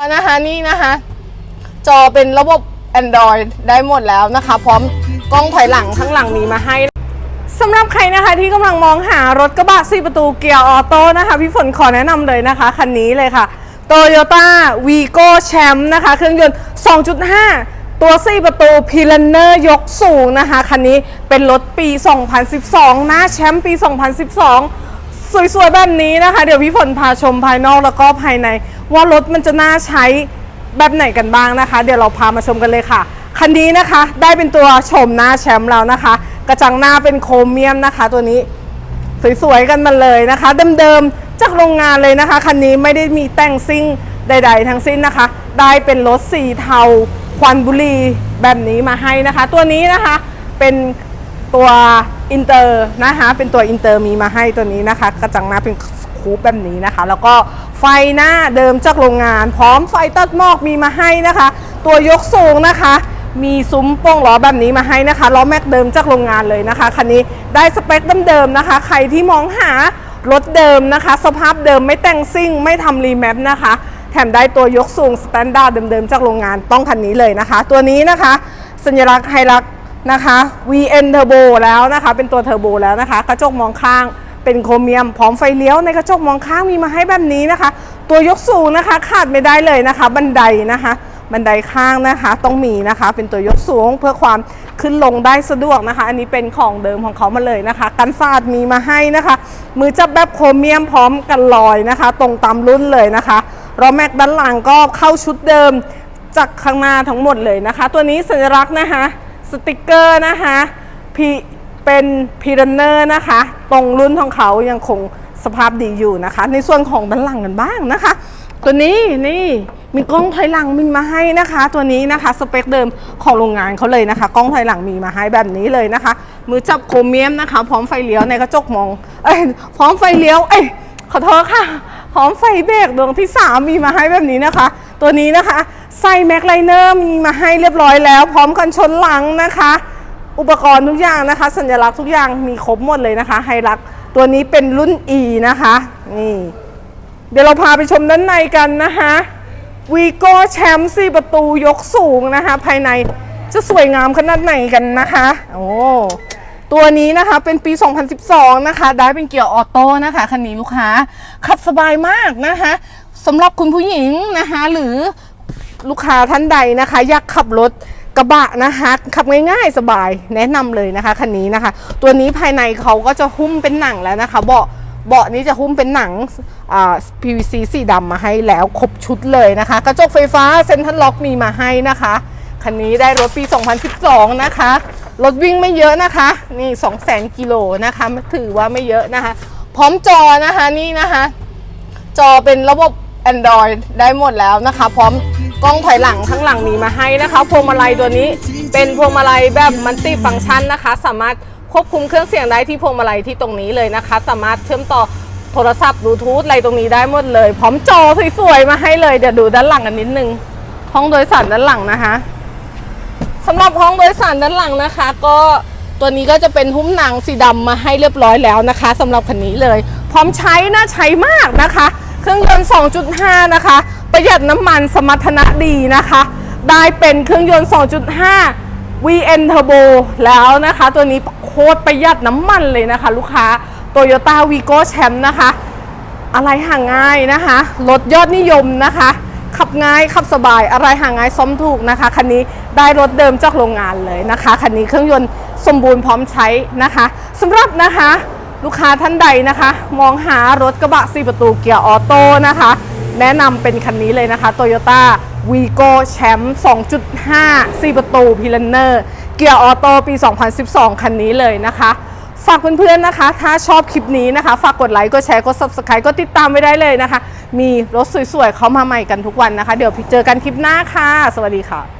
นะคะนี่นะคะ จอเป็นระบบ Android ได้หมดแล้วนะคะ พร้อมกล้องถอยหลังข้างหลังมีมาให้สำหรับใครนะคะที่กำลังมองหารถกระบะ4ประตูเกียร์ออโต้นะคะ พี่ฝนขอแนะนำเลยนะคะ คันนี้เลยค่ะ Toyota Vigo Champ นะคะ เครื่องยนต์ 2.5 ตัว 4 ประตู p i l a n e r ยกสูงนะคะ คันนี้เป็นรถปี 2012 หน้าแชมป์ปี 2012 สวยๆแบบนี้นะคะ เดี๋ยวพี่ฝนพาชมภายนอกแล้วก็ภายใน ว่ารถมันจะน่าใช้แบบไหนกันบ้างนะคะ เดี๋ยวเราพามาชมกันเลยค่ะ คันนี้นะคะได้เป็นตัวชมหน้าแชมป์แล้วนะคะ กระจังหน้าเป็นโครเมียมนะคะ ตัวนี้สวยๆกันมาเลยนะคะเดิมๆจากโรงงานเลยนะคะคันนี้ไม่ได้มีแต่งซิ่งใด ๆ ทั้งสิ้นนะคะ ได้เป็นรถสีเทาควันบุรีแบบนี้มาให้นะคะ ตัวนี้นะคะเป็นตัวอินเตอร์นะคะเป็นตัวอินเตอร์มีมาให้ตัวนี้นะคะ กระจังหน้าเป็น คูปแบบนี้นะคะ แล้วก็ไฟหน้าเดิมจากโรงงาน พร้อมไฟตัดหมอกมีมาให้นะคะ ตัวยกสูงนะคะ มีซุ้มโป้งล้อแบบนี้มาให้นะคะล้อแม็กเดิมจากโรงงานเลยนะคะคันนี้ได้สเปคเดิมๆนะคะ ใครที่มองหารถเดิมนะคะ สภาพเดิมไม่แต่งซิ่งไม่ทำรีแมปนะคะแถมได้ตัวยกสูงสแตนดาร์ดเดิมๆจากโรงงานต้องคันนี้เลยนะคะ ตัวนี้นะคะ สัญลักษณ์ไฮรักนะคะ VN Turbo แล้วนะคะ เป็นตัวเทอร์โบแล้วนะคะ กระจกมองข้าง เป็นโครเมียม พร้อมไฟเลี้ยวในกระจกมองข้างมีมาให้แบบนี้นะคะ ตัวยกสูงนะคะ ขาดไม่ได้เลยนะคะ บันไดนะคะ บันไดข้างนะคะต้องมีนะคะ เป็นตัวยกสูงเพื่อความขึ้นลงได้สะดวกนะคะ อันนี้เป็นของเดิมของเขามาเลยนะคะ กันฟาดมีมาให้นะคะ มือจับแบบโครเมียมพร้อมกันลอยนะคะ ตรงตามรุ่นเลยนะคะล้อแม็กด้านหลังก็เข้าชุดเดิมจากข้างหน้าทั้งหมดเลยนะคะ ตัวนี้สัญลักษณ์นะคะสติกเกอร์นะคะพี เป็นพีรันเนอร์นะคะ ตรงรุ่นของเขายังคงสภาพดีอยู่นะคะ ในส่วนของด้านหลังกันบ้างนะคะ ตัวนี้นี่มีกล้องถอยหลังมีมาให้นะคะ ตัวนี้นะคะสเปคเดิมของโรงงานเขาเลยนะคะ กล้องถอยหลังมีมาให้แบบนี้เลยนะคะ มือจับโครเมียมนะคะ พร้อมไฟเลี้ยวในกระจกมองเอ้ยพร้อมไฟเลี้ยวเอ้ยขอโทษค่ะพร้อมไฟเบรกดวงที่ 3 มีมาให้แบบนี้นะคะ ตัวนี้นะคะใส่แม็กไลเนอร์มีมาให้เรียบร้อยแล้ว พร้อมกันชนหลังนะคะ อุปกรณ์ทุกอย่างนะคะ สัญลักษณ์ทุกอย่างมีครบหมดเลยนะคะไฮรักตัวนี้เป็นรุ่น E นะคะนี่เดี๋ยวเราพาไปชมด้านในกันนะคะวีโก้แชมป์4ประตูยกสูงนะคะ ภายในจะสวยงามขนาดไหนกันนะคะโอ้ตัวนี้นะคะเป็นปี 2012 นะคะ ได้เป็นเกียร์ออโต้นะคะคันนี้ลูกค้า ขับสบายมากนะคะสำหรับคุณผู้หญิงนะคะ หรือลูกค้าท่านใดนะคะ อยากขับรถ กระบะนะคะขับง่ายๆสบายแนะนำเลยนะคะคันนี้นะคะ ตัวนี้ภายในเขาก็จะหุ้มเป็นหนังแล้วนะคะเบาะเบาะนี้จะหุ้มเป็นหนังอ่า PVC สีดำมาให้แล้วครบชุดเลยนะคะ กระจกไฟฟ้าเซ็นทรัลล็อกมีมาให้นะคะ คันนี้ได้รถปี 2012 นะคะ รถวิ่งไม่เยอะนะคะ นี่ 200,000 กิโลนะคะ ถือว่าไม่เยอะนะคะ พร้อมจอนะคะนี่นะคะ จอเป็นระบบ Android ได้หมดแล้วนะคะ พร้อม กล้องถอยหลังข้างหลังมีมาให้นะคะ พวงมาลัยตัวนี้เป็นพวงมาลัยแบบมัลติฟังก์ชันนะคะ สามารถควบคุมเครื่องเสียงได้ที่พวงมาลัยที่ตรงนี้เลยนะคะ สามารถเชื่อมต่อโทรศัพท์บลูทูธอะไรตรงนี้ได้หมดเลย พร้อมจอสวยๆมาให้เลยเดี๋ยวดูด้านหลังกันนิดนึงห้องโดยสารด้านหลังนะคะสำหรับห้องโดยสารด้านหลังนะคะ ก็ตัวนี้ก็จะเป็นหุ้มหนังสีดำมาให้เรียบร้อยแล้วนะคะสำหรับคันนี้เลย พร้อมใช้น่าใช้มากนะคะ เครื่องยนต์ 2.5 นะคะ ประหยัดน้ำมันสมรรถนะดีนะคะ ได้เป็นเครื่องยนต์ 2.5 VN Turbo แล้วนะคะ ตัวนี้โคตรประหยัดน้ำมันเลยนะคะ ลูกค้า Toyota Vigo Champ นะคะ อะไรห่างง่ายนะคะรถยอดนิยมนะคะ ขับง่ายขับสบายอะไรห่างง่ายซ่อมถูกนะคะ คันนี้ได้รถเดิมจากโรงงานเลยนะคะ คันนี้เครื่องยนต์สมบูรณ์พร้อมใช้นะคะสำหรับนะคะลูกค้าท่านใดนะคะ มองหารถกระบะ4ประตูเกียร์ออโต้นะคะ แนะนำเป็นคันนี้เลยนะคะ Toyota Vigo Champ 2.5 4 ประตูพิลเนอร์เกียร์ออโต้ปี 2012 คันนี้เลยนะคะ ฝากเพื่อนๆนะคะ ถ้าชอบคลิปนี้นะคะ ฝากกดไลค์ กดแชร์ กด subscribe ก็ติดตามไว้ได้เลยนะคะ มีรถสวยๆ เข้ามาใหม่กันทุกวันนะคะ เดี๋ยวเจอกันคลิปหน้าค่ะ สวัสดีค่ะ